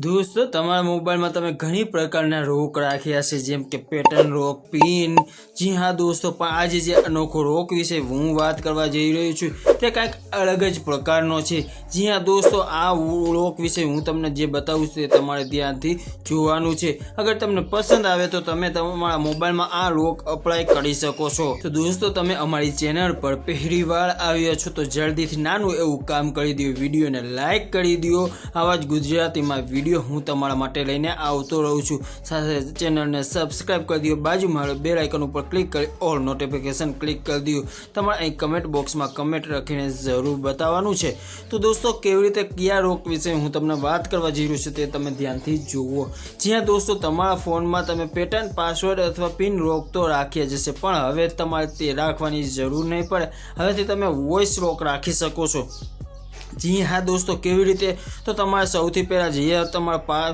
દોસ્તો, તમારા મોબાઈલમાં તમે ઘણી પ્રકારના રોક રાખ્યા છે, જેમ કે પેટર્ન રોક પિન. જી હા દોસ્તો, પણ આજે જે અનોખો રોક વિશે હું વાત કરવા જઈ રહ્યો છું, તે કાંઈક અલગ જ પ્રકારનો છે. જી હા દોસ્તો, આ રોક વિશે હું તમને જે બતાવું છું, તે તમારે ધ્યાનથી જોવાનું છે. અગર તમને પસંદ આવે તો તમે તમારા મોબાઈલમાં આ રોક અપ્લાય કરી શકો છો. તો દોસ્તો, તમે અમારી ચેનલ પર પહેલી વાર આવ્યા છો, તો જલ્દીથી નાનું એવું કામ કરી દો, વિડીયોને લાઈક કરી દો. આવા જ ગુજરાતીમાં વીડિયો હું તમારા માટે લઈને આવતો રહું છું. સાથે ચેનલને સબસ્ક્રાઇબ કરી દો. બાજુમાં બેલ આઇકન ઉપર ક્લિક કરી ઓલ નોટિફિકેશન ક્લિક કરી દો. તમારે અહીં કમેન્ટ બોક્સમાં કમેન્ટ રાખીને જરૂર બતાવવાનું છે. તો દોસ્તો, કેવી રીતે કયા રોગ વિશે હું તમને વાત કરવા જઈ રહ્યો છું તે તમે ધ્યાનથી જુઓ. જ્યાં દોસ્તો, તમારા ફોનમાં તમે પેટર્ન, પાસવર્ડ અથવા પિન રોક તો રાખ્યા જશે પણ હવે તમારે તે રાખવાની જરૂર નહીં પડે. હવેથી તમે વોઇસ રોક રાખી શકો છો. જી હા દોસ્તો કેવી રીતે? તો તમારે સૌથી પહેલાં જે તમારા પા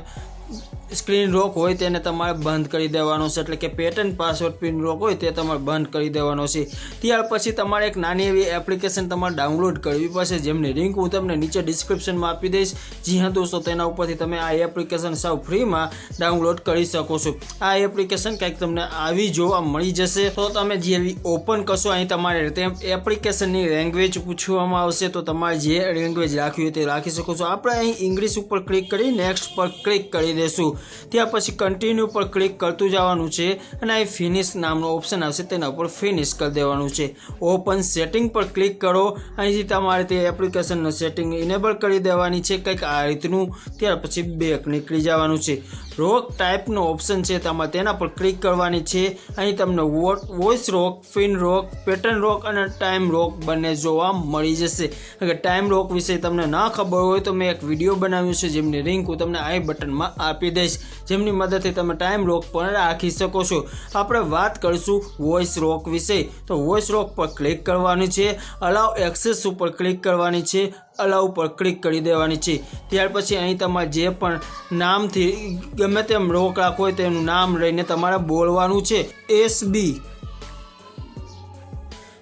સ્ક્રીન રોક હોય તેને તમારે બંધ કરી દેવાનો છે. એટલે કે પેટર્ન પાસવર્ડ પિન રોક હોય તે તમારે બંધ કરી દેવાનો છે. ત્યાર પછી તમારે એક નાની એવી એપ્લિકેશન તમારે ડાઉનલોડ કરવી પડશે, જેમની લિંક હું તમને નીચે ડિસ્ક્રિપ્શનમાં આપી દઈશ. જી હા દોસ્તો, તેના ઉપરથી તમે આ એપ્લિકેશન સાવ ફ્રીમાં ડાઉનલોડ કરી શકો છો. આ એપ્લિકેશન કંઈક તમને આવી જોવા મળી જશે. તો તમે જેવી ઓપન કરશો, અહીં તમારે તે એપ્લિકેશનની લેંગ્વેજ પૂછવામાં આવશે. તો તમારે જે લેંગ્વેજ રાખવી હોય તે રાખી શકો છો. આપણે અહીં ઇંગ્લિશ ઉપર ક્લિક કરી નેક્સ્ટ પર ક્લિક કરી દઈશું. ત્યાં પછી કન્ટિન્યુ પર ક્લિક કરતું જવાનું છે અને અહીં ફિનિશ નામનો ઓપ્શન આવશે, તેના ઉપર ફિનિશ કરી દેવાનું છે. ઓપન સેટિંગ પર ક્લિક કરો. અહીંથી તમારે તે એપ્લિકેશનનું સેટિંગ ઇનેબલ કરી દેવાની છે, કંઈક આ રીતનું. ત્યાર પછી બેક નીકળી જવાનું છે. રોક ટાઈપનો ઓપ્શન છે. તમારે તેના પર ક્લિક કરવાની છે. અહીં તમને voice lock, PIN lock, pattern lock અને ટાઈમ રોક બંને જોવા મળી જશે. અગર ટાઈમ રોક વિશે તમને ના ખબર હોય તો મેં એક વીડિયો બનાવ્યું છે, જેમની લિંક હું તમને આઈ બટનમાં આપી દઈશ. જેમની મદદથી તમે ટાઈમ રોક પણ રાખી શકો છો. આપણે વાત કરીશું વોઇસ રોક વિશે. તો વોઇસ રોક પર ક્લિક કરવાની છે. અલાઉ એક્સેસ ઉપર ક્લિક કરવાની છે. અલાઉ પર ક્લિક કરી દેવાની છે. ત્યાર પછી અહીં તમારે જે પણ નામથી ગમે તેમ રોક રાખવો હોય તેનું નામ લઈને તમારે બોલવાનું છે. એસ બી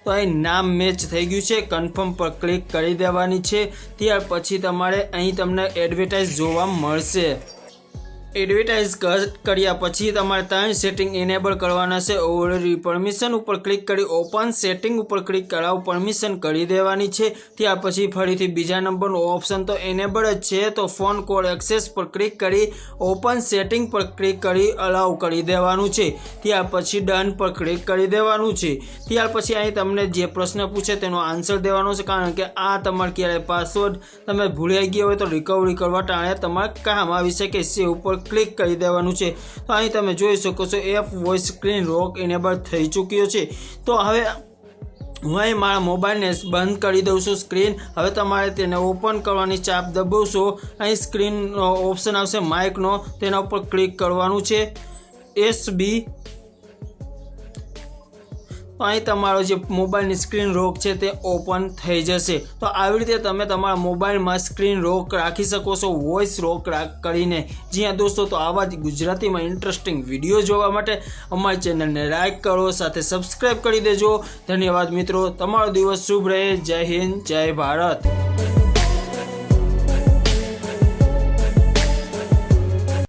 તો અહીં નામ મેચ થઈ ગયું છે. કન્ફર્મ પર ક્લિક કરી દેવાની છે. ત્યાર પછી તમારે અહીં તમને એડવર્ટાઇઝ જોવા મળશે. એડવર્ટાઇઝ કર્યા પછી તમારે ત્રણ સેટિંગ એનેબલ કરવાના છે. ઓલરેડી પરમિશન ઉપર ક્લિક કરી ઓપન સેટિંગ ઉપર ક્લિક કરાવ પરમિશન કરી દેવાની છે. ત્યાર પછી ફરીથી બીજા નંબરનો ઓપ્શન તો એનેબલ જ છે. તો ફોન કોલ એક્સેસ પર ક્લિક કરી ઓપન સેટિંગ પર ક્લિક કરી અલાઉ કરી દેવાનું છે. ત્યાર પછી ડન પર ક્લિક કરી દેવાનું છે. ત્યાર પછી અહીં તમને જે પ્રશ્ન પૂછે તેનો આન્સર દેવાનો છે. કારણ કે આ તમારે ક્યારે પાસવર્ડ તમે ભૂલાઈ ગયા હોય તો રિકવરી કરવા ટાણે તમારે કામ આવી શકે છે. ઉપર ક્લિક કરી દેવાનું છે. તો અહીં તમે જોઈ શકો છો, એફ વોઇસ સ્ક્રીન રોક ઇનેબલ થઈ ચૂક્યો છે. તો હવે હું અહીં મારા મોબાઈલને બંધ કરી દઉં છું સ્ક્રીન. હવે તમારે તેને ઓપન કરવાની ચાપ દબાવશો. અહીં સ્ક્રીનનો ઓપ્શન આવશે માઇકનો. તેના ઉપર ક્લિક કરવાનું છે. એસ બી અહીં તમારો જે મોબાઈલની સ્ક્રીન રોક છે તે ઓપન થઈ જશે. તો આવી રીતે તમે તમારા મોબાઈલમાં સ્ક્રીન રોક રાખી શકો છો, વોઇસ રોક કરીને. જ્યાં દોસ્તો, તો આવા જ ગુજરાતીમાં ઇન્ટરેસ્ટિંગ વીડિયો જોવા માટે અમારી ચેનલને લાઇક કરો, સાથે સબસ્ક્રાઈબ કરી દેજો. ધન્યવાદ મિત્રો, તમારો દિવસ શુભ રહે. જય હિન્દ, જય ભારત.